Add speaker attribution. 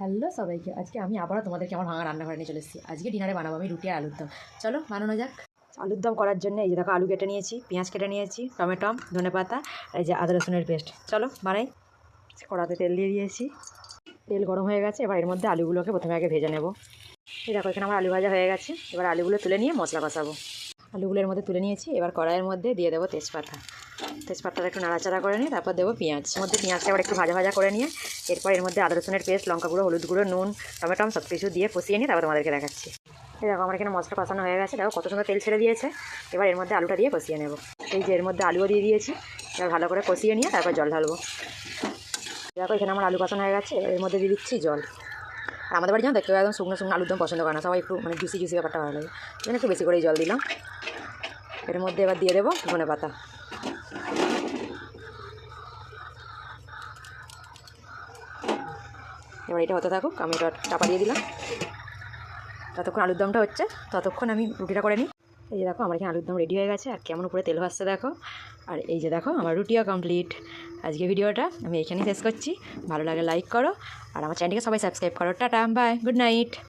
Speaker 1: Hello সবাইকে। আজকে আমি আবারও তোমাদেরকে আমার ভাঙা রান্নাঘরে নিয়ে চলে এসেছি। আজকে ডিনারে বানাবো আমি রুটি আর আলুর দম। চলো, বানানো যাক। আলুর দম করার জন্য এই যে দেখো, আলু কেটে নিয়েছি, পেঁয়াজ কেটে নিয়েছি, টমেটো, ধনে পাতা এই যে আদা, রসুনের পেস্ট। চলো, বানাই। কড়াতে তেল দিয়ে দিয়েছি। তেল গরম হয়ে গেছে, এবার এর মধ্যে আলুগুলোকে প্রথমে আগে ভেজে নেব। এই দেখো, এখানে আমার আলু ভাজা হয়ে গেছে। এবার আলুগুলো তুলে নিয়ে মশলা কষাবো আলুগুলোর মধ্যে তুলে নিয়েছি, এবার কড়াইয়ের মধ্যে দিয়ে দেবো তেজপাতা। তেজপাতাটা একটু নাড়াচাড়া করে নিয়ে তারপর দেবো পেঁয়াজ। মধ্যে পেঁয়াজটা আবার একটু ভাজা ভাজা করে নিয়ে, এরপর এর মধ্যে আদা রসুনের পেস্ট লঙ্কা গুঁড়ো, হলুদ গুঁড়ো, নুন, টমেটো সব কিছু দিয়ে কষিয়ে নিয়ে তারপর তোমাদেরকে দেখাচ্ছি। দেখো আমার এখানে মশলা কষানো হয়ে গেছে। দেখো কত সুন্দর তেল ছেড়ে দিয়েছে। এবার এর মধ্যে আলুটা দিয়ে কষিয়ে নেব। এই যে এর মধ্যে আলুও দিয়ে দিয়েছি। এবার ভালো করে কষিয়ে নিয়ে তারপর জল ঢালবো। দেখো এখানে আমার আলু কষানো হয়ে গেছে। এর মধ্যে দিয়ে দিচ্ছি জল। আর আমাদের বাড়ি যেমন দেখতে একদম শুকনো শুকনো আলুর দম পছন্দ করে না। সবাই একটু মানে জুসি জুসি ব্যাপারটা ভালো লাগে। একটু বেশি করেই জল দিলাম। এর মধ্যে এবার দিয়ে দেবো ধনে পাতা এবার এটা হতে থাকুক, আমি এটা চাপা দিয়ে দিলাম। ততক্ষণ আলুর দমটা হচ্ছে, ততক্ষণ আমি রুটিটা করে নিই। এই যে দেখো, আমার এখানে আলুর দম রেডি হয়ে গেছে, আর কেমন উপরে তেল ভাসছে দেখো। আর এই যে দেখো, আমার রুটিও কমপ্লিট আজকে ভিডিওটা আমি এখানেই শেষ করছি। ভালো লাগে লাইক করো। আর আমার চ্যানেলকে সবাই সাবস্ক্রাইব করো। Tata bye good night